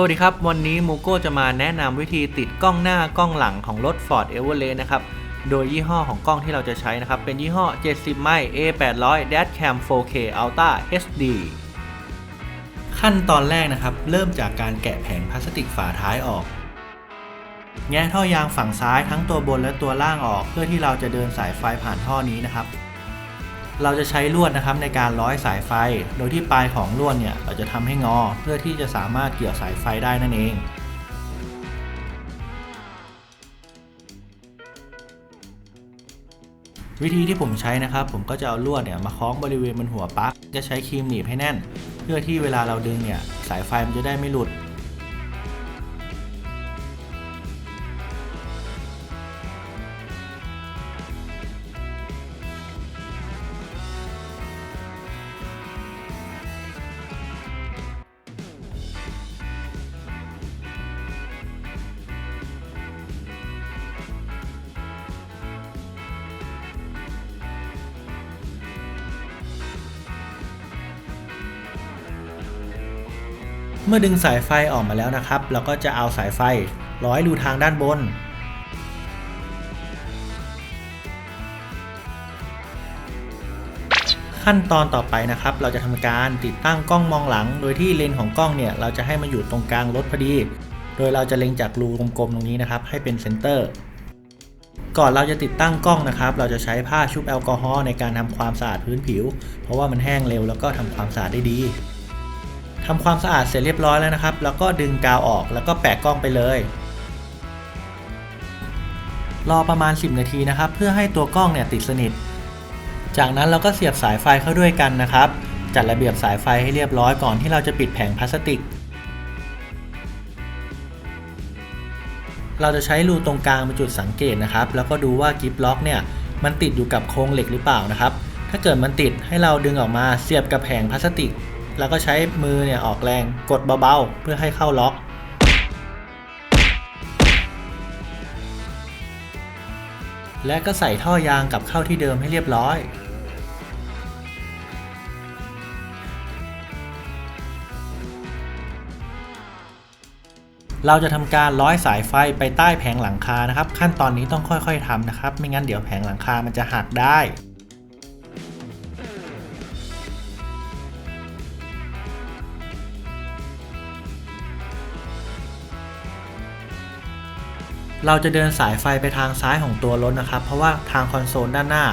สวัสดีครับ วันนี้มูโก้จะมาแนะนำวิธีติดกล้องหน้ากล้องหลังของรถ Ford Everest นะครับ โดยยี่ห้อของกล้องที่เราจะใช้นะครับ เป็นยี่ห้อ 70 ไม A800 Dashcam 4K Ultra HD ขั้นตอนแรกนะครับ เริ่มจากการแกะแผงพลาสติกฝาท้ายออก แงะท่อยางฝั่งซ้ายทั้งตัวบนและตัวล่างออก เพื่อที่เราจะเดินสายไฟผ่านท่อนี้นะครับ เราจะใช้ลวดนะครับในการร้อยสายไฟ โดยที่ปลายของลวดเนี่ยเราจะทำให้งอ เพื่อที่จะสามารถเกี่ยวสายไฟได้นั่นเองวิธีที่ผมใช้นะครับ ผมก็จะเอาลวดเนี่ยมาคล้องบริเวณบนหัวปลั๊กจะใช้ครีมหนีบให้แน่น เพื่อที่เวลาเราดึงเนี่ยสายไฟมันจะได้ไม่หลุด เมื่อดึงสายไฟออกมาแล้วนะครับ เราก็จะเอาสายไฟร้อยรูทางด้านบน ขั้นตอนต่อไปนะครับ เราจะทำการติดตั้งกล้องมองหลัง โดยที่เลนส์ของกล้องเนี่ยเราจะให้มันอยู่ตรงกลางรถพอดี โดยเราจะเล็งจากรูกลมๆตรงนี้นะครับ ให้เป็นเซนเตอร์ ก่อนเราจะติดตั้งกล้องนะครับ เราจะใช้ผ้าชุบแอลกอฮอล์ในการทำความสะอาดพื้นผิว เพราะว่ามันแห้งเร็วแล้วก็ทำความสะอาดได้ดี ทำความสะอาดเสร็จเรียบร้อยแล้วนะครับ แล้วก็ดึงกาวออกแล้วก็แปะกล้องไปเลย รอประมาณ 10 นาทีนะครับ เพื่อให้ตัวกล้องเนี่ยติดสนิท จากนั้นเราก็เสียบสายไฟเข้าด้วยกันนะครับ จัดระเบียบสายไฟให้เรียบร้อยก่อนที่เราจะปิดแผงพลาสติก เราจะใช้รูตรงกลางเป็นจุดสังเกตนะครับ แล้วก็ดูว่ากิฟล็อกเนี่ยมันติดอยู่กับโครงเหล็กหรือเปล่านะครับ ถ้าเกิดมันติดให้เราดึงออกมาเสียบกับแผงพลาสติก แล้วก็ใช้มือเนี่ยออกแรงกดเบาๆ เพื่อให้เข้าล็อก และก็ใส่ท่อยางกลับเข้าที่เดิมให้เรียบร้อยเราจะทำการร้อยสายไฟไปใต้แผงหลังคานะครับ ขั้นตอนนี้ต้องค่อยๆทำนะครับ ไม่งั้นเดี๋ยวแผงหลังคามันจะหักได้ เราจะเดินสายไฟไปทางซ้ายของตัวรถนะครับ เพราะว่าทางคอนโซลด้านหน้า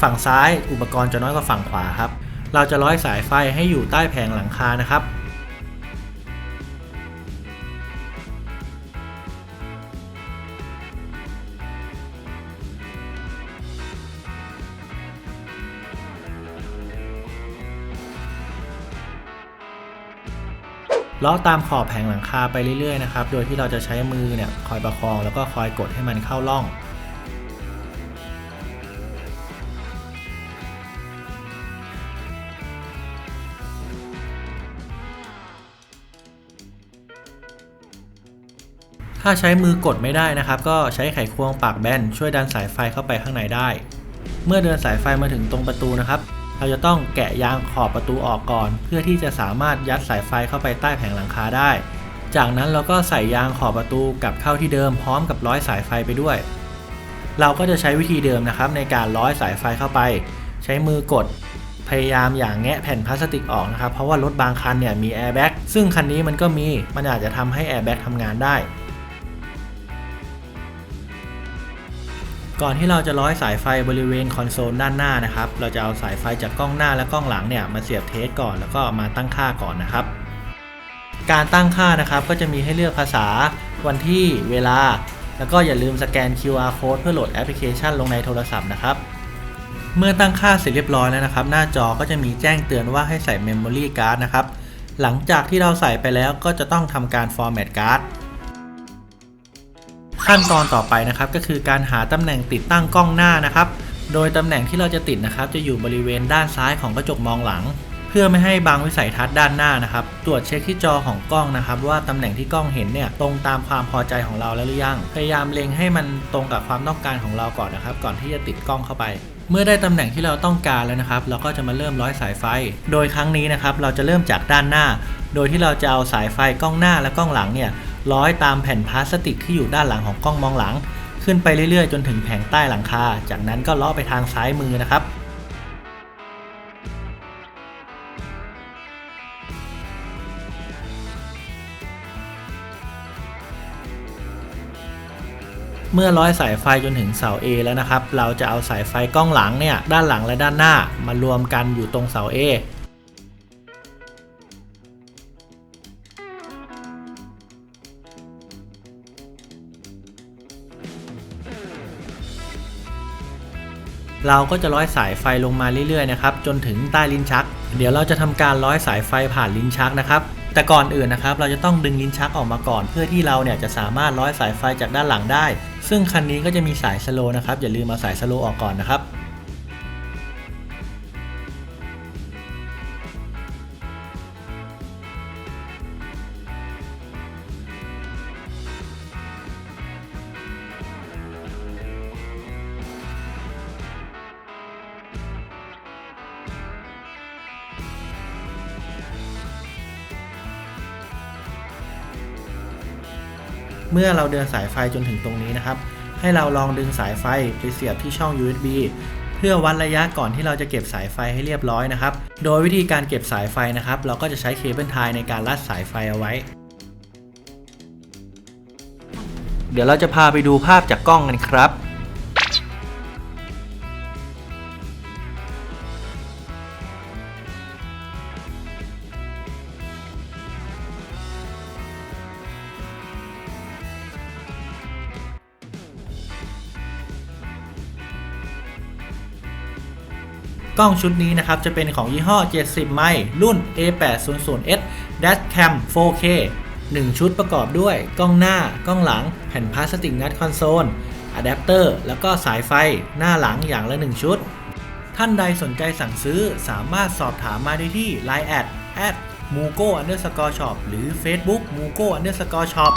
ฝั่งซ้ายอุปกรณ์จะน้อยกว่าฝั่งขวาครับ เราจะร้อยสายไฟให้อยู่ใต้แผงหลังคานะครับ ล้อตามขอบแผงหลังคาไปเรื่อยๆนะครับ โดยที่เราจะใช้มือเนี่ยคอยประคองแล้วก็คอยกดให้มันเข้าร่อง ถ้าใช้มือกดไม่ได้นะครับ ก็ใช้ไขควงปากแบนช่วยดันสายไฟเข้าไปข้างในได้ เมื่อเดินสายไฟมาถึงตรงประตูนะครับ เราจะต้องแกะยางขอบประตูออกก่อน เพื่อที่จะสามารถยัดสายไฟเข้าไปใต้แผงหลังคาได้ จากนั้นเราก็ใส่ยางขอบประตูกลับเข้าที่เดิมพร้อมกับร้อยสายไฟไปด้วย เราก็จะใช้วิธีเดิมนะครับในการร้อยสายไฟเข้าไป ใช้มือกดพยายามอย่างแงะแผ่นพลาสติกออกนะครับ เพราะว่ารถบางคันเนี่ยมีแอร์แบ็กซึ่งคันนี้มันก็มี มันอาจจะทำให้แอร์แบ็กทำงานได้ ก่อนที่เราจะร้อยสายไฟบริเวณคอนโซลด้านหน้านะครับ เราจะเอาสายไฟจากกล้องหน้าและกล้องหลังเนี่ยมาเสียบเทสก่อนแล้วก็มาตั้งค่าก่อนนะครับ การตั้งค่านะครับก็จะมีให้เลือกภาษา วันที่ เวลา แล้วก็อย่าลืมสแกน QR code เพื่อโหลดแอปพลิเคชันลงในโทรศัพท์นะครับ เมื่อตั้งค่าเสร็จเรียบร้อยแล้วนะครับ หน้าจอก็จะมีแจ้งเตือนว่าให้ใส่ Memory Card นะครับ หลังจากที่เราใส่ไปแล้วก็จะต้องทำการ Format Card ขั้นตอนต่อไปนะครับก็คือการหาตำแหน่งติดตั้งกล้องหน้านะครับ โดยตำแหน่งที่เราจะติดนะครับ จะอยู่บริเวณด้านซ้ายของกระจกมองหลัง เพื่อไม่ให้บังวิสัยทัศน์ด้านหน้านะครับ ตรวจเช็คที่จอของกล้องนะครับ ว่าตำแหน่งที่กล้องเห็นเนี่ยตรงตามความพอใจของเราแล้วหรือยัง พยายามเล็งให้มันตรงกับความต้องการของเราก่อนนะครับ ก่อนที่จะติดกล้องเข้าไปเมื่อได้ตำแหน่งที่เราต้องการแล้วนะครับ เราก็จะมาเริ่มร้อยสายไฟ โดยครั้งนี้นะครับ เราจะเริ่มจากด้านหน้า โดยที่เราจะเอาสายไฟกล้องหน้าและกล้องหลังเนี่ย ร้อยตามแผ่นพลาสติกที่อยู่ด้านหลังของกล้องมองหลัง ขึ้นไปเรื่อยๆ จนถึงแผงใต้หลังคา จากนั้นก็เลาะไปทางซ้ายมือนะครับเมื่อร้อยสายไฟจนถึงเสา A แล้วนะครับ เราจะเอาสายไฟกล้องหลังเนี่ย ด้านหลังและด้านหน้ามารวมกันอยู่ตรงเสา A เราก็จะร้อยสายไฟลงมาเรื่อยๆนะครับจนถึงใต้ลิ้นชัก เดี๋ยวเราจะทำการร้อยสายไฟผ่านลิ้นชักนะครับแต่ก่อนอื่นนะครับเราจะต้องดึงลิ้นชักออกมาก่อน เพื่อที่เราเนี่ยจะสามารถร้อยสายไฟจากด้านหลังได้ ซึ่งคันนี้ก็จะมีสายสโลนะครับอย่าลืมมาสายสโลออกก่อนนะครับ เมื่อเราเดินสายไฟจนถึงตรงนี้นะครับ ให้เราลองดึงสายไฟไปเสียบที่ช่อง USB เพื่อวัดระยะก่อนที่เราจะเก็บสายไฟให้เรียบร้อยนะครับ โดยวิธีการเก็บสายไฟนะครับ เราก็จะใช้เคเบิลไทยในการลัดสายไฟเอาไว้ เดี๋ยวเราจะพาไปดูภาพจากกล้องกันครับ กล้องชุดนี้นะครับจะเป็นของยี่ห้อ 70 ไมล์รุ่น A800S Dash Cam 4K 1 ชุดประกอบด้วย กล้องหน้ากล้องหลัง แผ่นพลาสติกนัดคอนโซลอะแดปเตอร์แล้วก็สายไฟหน้าหลังอย่างละ 1 ชุด ท่านใดสนใจสั่งซื้อสามารถสอบถามมาได้ที่ Line แอด at mugo underscore shop หรือ Facebook mugo underscore shop